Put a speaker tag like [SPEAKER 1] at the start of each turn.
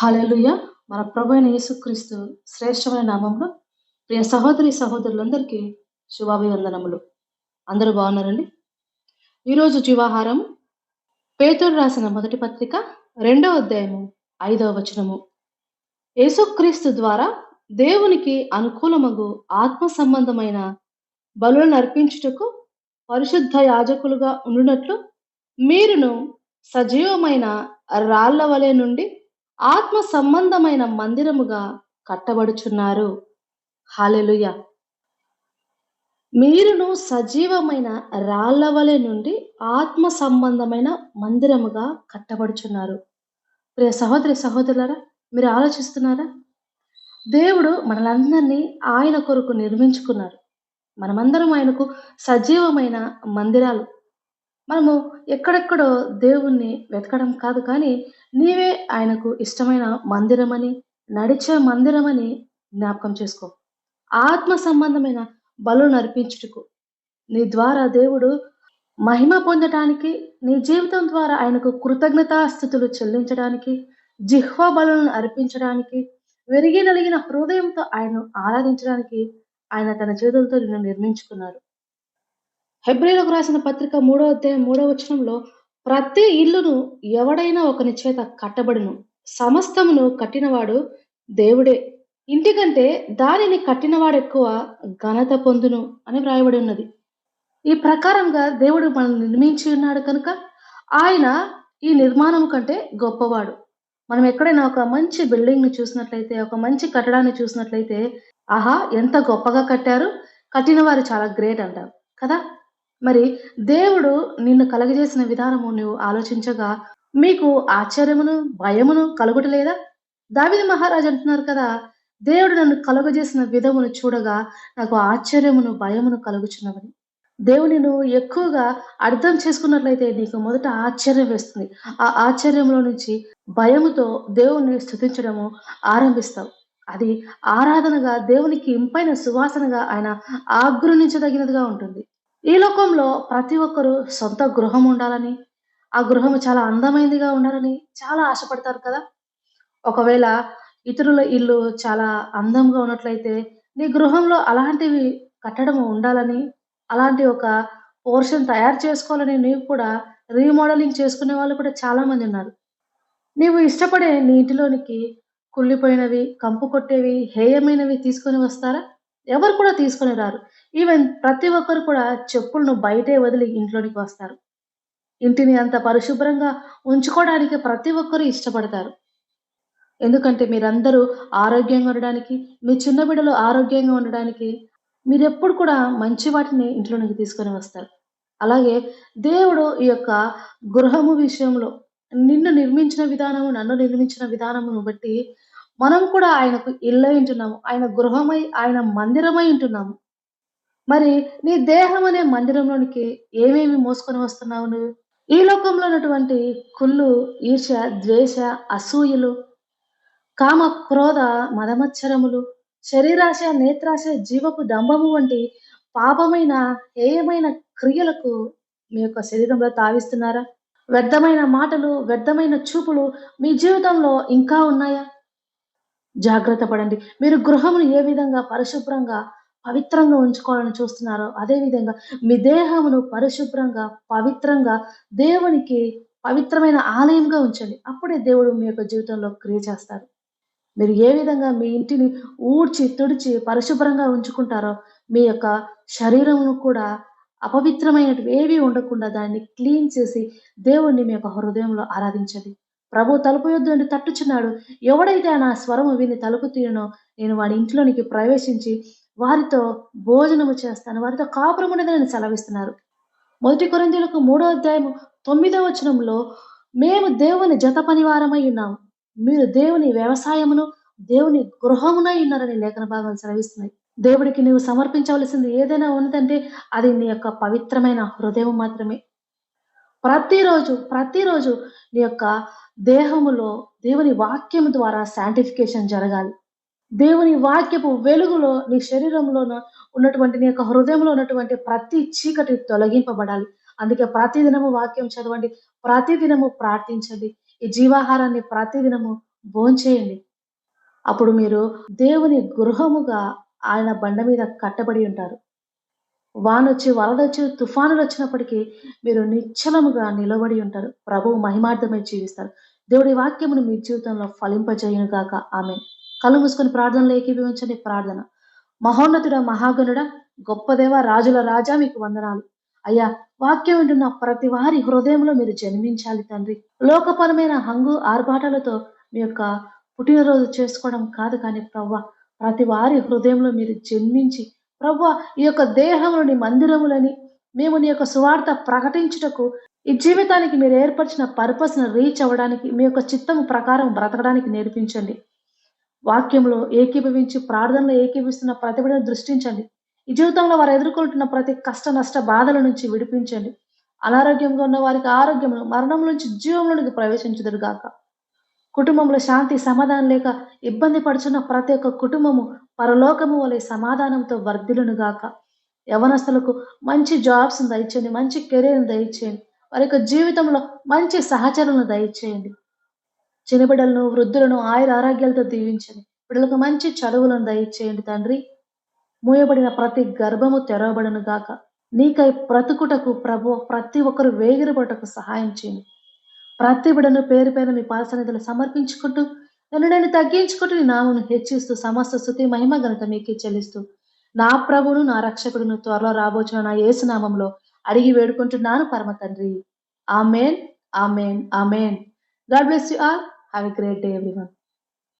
[SPEAKER 1] Hallelujah మన ప్రభువైన యేసుక్రీస్తు శ్రేష్టమైన నామంలో ప్రియ సహోదరి సహోదరులందరికీ శుభాభివందనములు. అందరూ బాగున్నారండి? ఈరోజు జీవాహారం పేతురు రాసిన మొదటి పత్రిక రెండవ అధ్యాయము ఐదవ వచనము. యేసుక్రీస్తు ద్వారా దేవునికి అనుకూలమగు ఆత్మ సంబంధమైన బలులను అర్పించుటకు పరిశుద్ధ యాజకులుగా ఉండునట్లు మీరును సజీవమైన రాళ్ళ వలె నుండి ఆత్మ సంబంధమైన మందిరముగా కట్టబడుచున్నారు. హాలెలుయ మీరును సజీవమైన రాళ్ళవలె నుండి ఆత్మ సంబంధమైన మందిరముగా కట్టబడుచున్నారు. ప్రియ సహోదరి సహోదరులరా మీరు ఆలోచిస్తున్నారా? దేవుడు మనలందరినీ ఆయన కొరకు నిర్మించుకున్నారు. మనమందరం ఆయనకు సజీవమైన మందిరాలు. మనము ఎక్కడెక్కడో దేవుణ్ణి వెతకడం కాదు కానీ నీవే ఆయనకు ఇష్టమైన మందిరమని, నడిచే మందిరమని జ్ఞాపకం చేసుకో. ఆత్మ సంబంధమైన బలు అర్పించుటకు నీ ద్వారా దేవుడు మహిమ పొందటానికి, నీ జీవితం ద్వారా ఆయనకు కృతజ్ఞతాస్థుతులు చెల్లించడానికి, జిహ్వా బలులను అర్పించడానికి, వెరిగి నలిగిన హృదయంతో ఆయనను ఆరాధించడానికి ఆయన తన చేతులతో నిన్ను నిర్మించుకున్నాడు. హెబ్రిలకు రాసిన పత్రిక మూడో అధ్యాయం మూడో వచనంలో ప్రతి ఇల్లును ఎవడైనా ఒకని చేత కట్టబడును. సమస్తమును కట్టినవాడు దేవుడే. ఇంటికంటే దానిని కట్టినవాడు ఎక్కువ ఘనత పొందును అని వ్రాయబడి ఉన్నది. ఈ ప్రకారంగా దేవుడు మనల్ని నిర్మించి ఉన్నాడు కనుక ఆయన ఈ నిర్మాణం కంటే గొప్పవాడు. మనం ఎక్కడైనా ఒక మంచి బిల్డింగ్‌ని చూసినట్లయితే, ఒక మంచి కట్టడాన్ని చూసినట్లయితే, ఆహా! ఎంత గొప్పగా కట్టారు. కట్టిన వారు చాలా గ్రేట్ అంటారు కదా! మరి దేవుడు నిన్ను కలగజేసిన విధానము నువ్వు ఆలోచించగా మీకు ఆశ్చర్యమును, భయమును కలుగుట లేదా? మహారాజు అంటున్నారు కదా! దేవుడు నన్ను కలుగజేసిన విధమును చూడగా నాకు ఆశ్చర్యమును, భయమును కలుగుచున్నవని. దేవుని నువ్వు ఎక్కువగా అర్థం చేసుకున్నట్లయితే నీకు మొదట ఆశ్చర్యం వేస్తుంది. ఆ ఆశ్చర్యంలో నుంచి భయముతో దేవుణ్ణి స్తుతించడము ఆరంభిస్తావు. అది ఆరాధనగా దేవునికి ఇంపైన సువాసనగా ఆయన ఆగ్రహించదగినదిగా ఉంటుంది. ఈ లోకంలో ప్రతి ఒక్కరు సొంత గృహం ఉండాలని, ఆ గృహము చాలా అందమైనదిగా ఉండాలని చాలా ఆశపడతారు కదా! ఒకవేళ ఇతరుల ఇల్లు చాలా అందంగా ఉన్నట్లయితే నీ గృహంలో అలాంటివి కట్టడం ఉండాలని, అలాంటి ఒక పోర్షన్ తయారు చేసుకోవాలని నీవు కూడా రీమోడలింగ్ చేసుకునే వాళ్ళు కూడా చాలా మంది ఉన్నారు. నీవు ఇష్టపడే నీ ఇంటిలోనికి కుళ్ళిపోయినవి, కంపు కొట్టేవి, హేయమైనవి తీసుకొని వస్తారా? ఎవరు కూడా తీసుకొని రారు. ఈవెన్ ప్రతి ఒక్కరు కూడా చెప్పులను బయటే వదిలి ఇంట్లోనికి వస్తారు. ఇంటిని అంత పరిశుభ్రంగా ఉంచుకోవడానికి ప్రతి ఒక్కరు ఇష్టపడతారు. ఎందుకంటే మీరందరూ ఆరోగ్యంగా ఉండడానికి, మీ చిన్న బిడ్డలు ఆరోగ్యంగా ఉండడానికి మీరెప్పుడు కూడా మంచి వాటిని ఇంట్లోనికి తీసుకొని వస్తారు. అలాగే దేవుడు ఈ యొక్క గృహము విషయంలో నిన్ను నిర్మించిన విధానము, నన్ను నిర్మించిన విధానమును బట్టి మనం కూడా ఆయనకు ఇల్లై ఉంటున్నాము. ఆయన గృహమై, ఆయన మందిరమై ఉంటున్నాము. మరి నీ దేహం అనే మందిరంలోనికి ఏమేమి మోసుకొని వస్తున్నావు నువ్వు? ఈ లోకంలో ఉన్నటువంటి కుళ్ళు, ఈర్ష ద్వేష, అసూయలు, కామ, క్రోధ, మదమచ్చరములు శరీరాశ, నేత్రాశ, జీవపు దంభము వంటి పాపమైన, హేయమైన క్రియలకు మీ యొక్క శరీరంలో తావిస్తున్నారా? వ్యర్థమైన మాటలు, వ్యర్థమైన చూపులు మీ జీవితంలో ఇంకా ఉన్నాయా? జాగ్రత్త పడండి. మీరు గృహమును ఏ విధంగా పరిశుభ్రంగా, పవిత్రంగా ఉంచుకోవాలని చూస్తున్నారో అదేవిధంగా మీ దేహమును పరిశుభ్రంగా, పవిత్రంగా దేవునికి పవిత్రమైన ఆలయంగా ఉంచండి. అప్పుడే దేవుడు మీ యొక్క జీవితంలో క్రియ చేస్తారు. మీరు ఏ విధంగా మీ ఇంటిని ఊడ్చి, తుడిచి పరిశుభ్రంగా ఉంచుకుంటారో మీ యొక్క శరీరమును కూడా అపవిత్రమైనటివి ఏవి ఉండకుండా దాన్ని క్లీన్ చేసి దేవుణ్ణి మీ యొక్క హృదయంలో ఆరాధించండి. ప్రభు తలుపు యొద్ద నుండి తట్టుచున్నాడు. ఎవడైతే నా స్వరము విని తలుపు తీయనో నేను వాడి ఇంట్లోనికి ప్రవేశించి వారితో భోజనము చేస్తాను. వారితో కాపురం నేను సెలవిస్తున్నారు. మొదటి కొరింథీయులకు మూడో అధ్యాయము తొమ్మిదో వచనంలో మేము దేవుని జత పనివారమై ఉన్నాము. మీరు దేవుని వ్యవసాయమును, దేవుని గృహమునై ఉన్నారని లేఖన భాగాలు సెలవిస్తున్నాయి. దేవుడికి నీవు సమర్పించవలసింది ఏదైనా ఉన్నదంటే అది నీ యొక్క పవిత్రమైన హృదయం మాత్రమే. ప్రతిరోజు, ప్రతిరోజు నీ యొక్క దేహములో దేవుని వాక్యం ద్వారా శాంటిఫికేషన్ జరగాలి. దేవుని వాక్యపు వెలుగులో నీ శరీరంలోన ఉన్నటువంటి నీ యొక్క హృదయంలో ఉన్నటువంటి ప్రతి చీకటి తొలగింపబడాలి. అందుకే ప్రతిదినము వాక్యం చదవండి. ప్రతిదినము ప్రార్థించండి. ఈ జీవాహారాన్ని ప్రతిదినము భోంచేయండి. అప్పుడు మీరు దేవుని గృహముగా ఆయన బండ మీద కట్టబడి ఉంటారు. వానొచ్చి, వరదొచ్చి, తుఫానులొచ్చినప్పటికీ మీరు నిశ్చలముగా నిలబడి ఉంటారు. ప్రభువు మహిమార్థమై జీవిస్తారు. దేవుడి వాక్యమును మీ జీవితంలో ఫలింపజేయను గాక. ఆమె కళ్ళు మూసుకొని ప్రార్థనలో ఏకీభవించండి. ప్రార్థన. మహోన్నతుడ మహాగణుడ గొప్ప దేవ, రాజుల రాజా మీకు వందనాలు. అయ్యా వాక్యం వింటున్న ప్రతి వారి హృదయంలో మీరు జన్మించాలి తండ్రి. లోకపరమైన హంగు ఆర్భాటాలతో మీ యొక్క పుట్టినరోజు చేసుకోవడం కాదు కానీ ప్రవ్వ ప్రతి వారి హృదయంలో మీరు జన్మించి ప్రభు ఈ యొక్క దేహమును నీ మందిరములని మేము నీ యొక్క సువార్త ప్రకటించుటకు ఈ జీవితానికి మీరు ఏర్పరిచిన పర్పస్ను రీచ్ అవ్వడానికి మీ యొక్క చిత్తము ప్రకారం బ్రతకడానికి నేర్పించండి. వాక్యంలో ఏకీభవించి ప్రార్థనలో ఏకీభవిస్తున్న ప్రతిభను దృష్టించండి. ఈ జీవితంలో వారు ఎదుర్కొంటున్న ప్రతి కష్ట నష్ట బాధల నుంచి విడిపించండి. అనారోగ్యంగా ఉన్న వారికి ఆరోగ్యమును, మరణం నుంచి జీవంలోనికి ప్రవేశించుదురు గాక. కుటుంబంలో శాంతి సమాధానం లేక ఇబ్బంది పడుచున్న ప్రతి ఒక్క కుటుంబము పరలోకము వలె సమాధానంతో వర్ధులను గాక. యవనస్తులకు మంచి జాబ్స్ దయచేయండి. మంచి కెరీర్‌ని దయచేయండి. వారి యొక్క జీవితంలో మంచి సహచరులను దయచేయండి. చిన్న బిడ్డలను, వృద్ధులను ఆయుర ఆరోగ్యాలతో దీవించండి. బిడ్డలకు మంచి చదువులను దయచేయండి తండ్రి. మూయబడిన ప్రతి గర్భము తెరవబడును గాక. నీకై బ్రతుకుటకు ప్రభు ప్రతి ఒక్కరు వేగిరబడటకు సహాయం చేయండి. ప్రతి బిడ్డను పేరు పేరున మీ పాసనిధులు సమర్పించుకుంటూ నన్ను నేను తగ్గించుకుంటూ నీ నామను హెచ్చిస్తూ సమస్త స్తుతి మహిమ ఘనత మీకే చెల్లిస్తూ నా ప్రభువును నా రక్షకుడును త్వరలో రాబోచున్న నా యేసు అడిగి వేడుకుంటున్నాను పరమ తండ్రి. Amen amen amen God bless you all. Have a great day everyone.